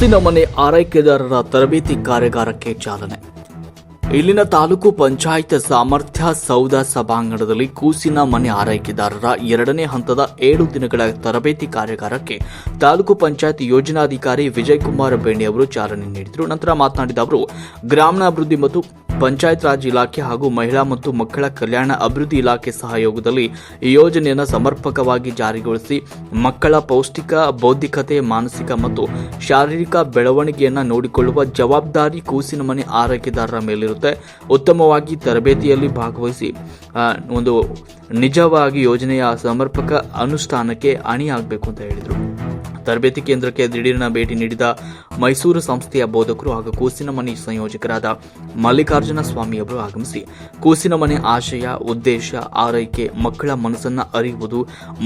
ಕೂಸಿನ ಮನೆ ಆರೈಕೆದಾರರ ತರಬೇತಿ ಕಾರ್ಯಾಗಾರಕ್ಕೆ ಚಾಲನೆ. ಇಲ್ಲಿನ ತಾಲೂಕು ಪಂಚಾಯತ್ ಸಾಮರ್ಥ್ಯ ಸೌಧ ಸಭಾಂಗಣದಲ್ಲಿ ಕೂಸಿನ ಮನೆ ಆರೈಕೆದಾರರ ಎರಡನೇ ಹಂತದ ಏಳು ದಿನಗಳ ತರಬೇತಿ ಕಾರ್ಯಾಗಾರಕ್ಕೆ ತಾಲೂಕು ಪಂಚಾಯತ್ ಯೋಜನಾಧಿಕಾರಿ ವಿಜಯ್ ಕುಮಾರ್ ಬೇಣಿ ಅವರು ಚಾಲನೆ ನೀಡಿದರು. ನಂತರ ಮಾತನಾಡಿದ ಅವರು, ಗ್ರಾಮೀಣಾಭಿವೃದ್ಧಿ ಮತ್ತು ಪಂಚಾಯತ್ ರಾಜ್ ಇಲಾಖೆ ಹಾಗೂ ಮಹಿಳಾ ಮತ್ತು ಮಕ್ಕಳ ಕಲ್ಯಾಣ ಅಭಿವೃದ್ಧಿ ಇಲಾಖೆ ಸಹಯೋಗದಲ್ಲಿ ಈ ಯೋಜನೆಯನ್ನು ಸಮರ್ಪಕವಾಗಿ ಜಾರಿಗೊಳಿಸಿ ಮಕ್ಕಳ ಪೌಷ್ಟಿಕ, ಬೌದ್ಧಿಕತೆ, ಮಾನಸಿಕ ಮತ್ತು ಶಾರೀರಿಕ ಬೆಳವಣಿಗೆಯನ್ನು ನೋಡಿಕೊಳ್ಳುವ ಜವಾಬ್ದಾರಿ ಕೂಸಿನ ಮನೆ ಆರೈಕೆದಾರರ ಮೇಲಿರುತ್ತೆ. ಉತ್ತಮವಾಗಿ ತರಬೇತಿಯಲ್ಲಿ ಭಾಗವಹಿಸಿ ಒಂದು ನಿಜವಾಗಿ ಯೋಜನೆಯ ಸಮರ್ಪಕ ಅನುಷ್ಠಾನಕ್ಕೆ ಅಣಿಯಾಗಬೇಕು ಅಂತ ಹೇಳಿದರು. ತರಬೇತಿ ಕೇಂದ್ರಕ್ಕೆ ದಿಢೀರ್ನ ಭೇಟಿ ನೀಡಿದ ಮೈಸೂರು ಸಂಸ್ಥೆಯ ಬೋಧಕರು ಹಾಗೂ ಕೂಸಿನ ಮನೆ ಸಂಯೋಜಕರಾದ ಮಲ್ಲಿಕಾರ್ಜುನ ಸ್ವಾಮಿ ಅವರು ಆಗಮಿಸಿ ಕೂಸಿನ ಮನೆ ಆಶಯ, ಉದ್ದೇಶ, ಆರೈಕೆ, ಮಕ್ಕಳ ಮನಸ್ಸನ್ನು ಅರಿಯುವುದು,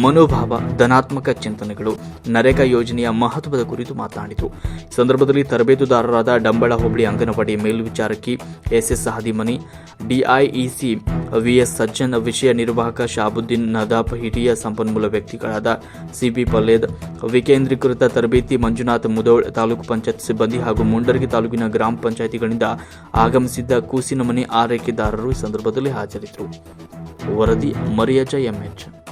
ಮನೋಭಾವ, ಧನಾತ್ಮಕ ಚಿಂತನೆಗಳು, ನರೇಗಾ ಯೋಜನೆಯ ಮಹತ್ವದ ಕುರಿತು ಮಾತನಾಡಿದರು ಸಂದರ್ಭದಲ್ಲಿ ತರಬೇತುದಾರರಾದ ಡಂಬಳ ಹೋಬಳಿ anganwadi ಮೇಲ್ವಿಚಾರಕಿ SS Hadimani DIEC VS Sajjan, ವಿಷಯ ನಿರ್ವಾಹಕ ಶಾಬುದ್ದೀನ್ ನದಾಫ್ ಹಿರಿಯ ಸಂಪನ್ಮೂಲ ವ್ಯಕ್ತಿಗಳಾದ ಸಿಬಿ ಪಲ್ಲೇದ್, ವಿಕೇಂದ್ರೀಕೃತ ತರಬೇತಿ ಮಂಜುನಾಥ್ ಮುದೋಳ್, ತಾಲೂಕು ಪಂಚಾಯತ್ ಸಿಬ್ಬಂದಿ ಹಾಗೂ ಮುಂಡರ್ಗಿ ತಾಲೂಕಿನ ಗ್ರಾಮ ಪಂಚಾಯಿತಿಗಳಿಂದ ಆಗಮಿಸಿದ್ದ ಕೂಸಿನ ಮನೆ ಆರೈಕೆದಾರರು ಈ ಸಂದರ್ಭದಲ್ಲಿ ಹಾಜರಿದ್ದರು. ವರದಿ ಮರಿಯಜ, ಎಂಎಚ್.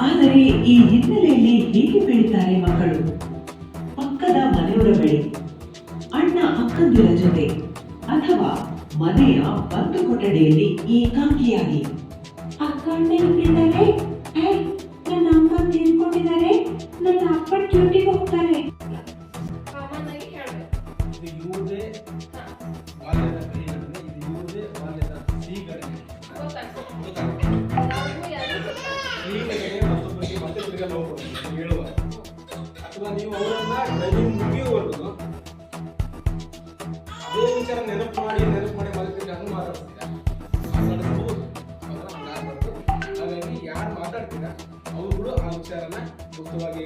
ಆದರೆ ಈ ಹಿನ್ನೆಲೆಯಲ್ಲಿ ಹೇಗೆ ಬೆಳೀತಾರೆ ಮಕ್ಕಳು. ಪಕ್ಕದ ಮನೆಯವರ ಬೆಳೆ, ಅಣ್ಣ ಅಕ್ಕಂದಿರ ಜೊತೆ, ಅಥವಾ ಮನೆಯ ಬಂದು ಕೊಠಡಿಯಲ್ಲಿ ಏಕಾಂಗಿಯಾಗಿ. ಅಕ್ಕ ನೀವು ಹೇಳುವ. ಅಥವಾ ನೀವು ಅವರನ್ನ ಡ್ರೈವಿಂಗ್ ಮುಗಿಯುವವರೆಗೂ ಅದೇ ವಿಚಾರ ನೆನಪು ಮಾಡಿ ನೆನಪು ಮಾಡಿ ಮಲಗಿದ್ರೆ ಹಂಗೆ ಮಾತಾಡ್ತೀರಾ ಮಾತಾಡಿಸ್ಬೋದು. ಹಾಗಾಗಿ ಯಾರು ಮಾತಾಡ್ತೀರಾ ಅವರು ಆ ವಿಚಾರನ ಮುಕ್ತವಾಗಿ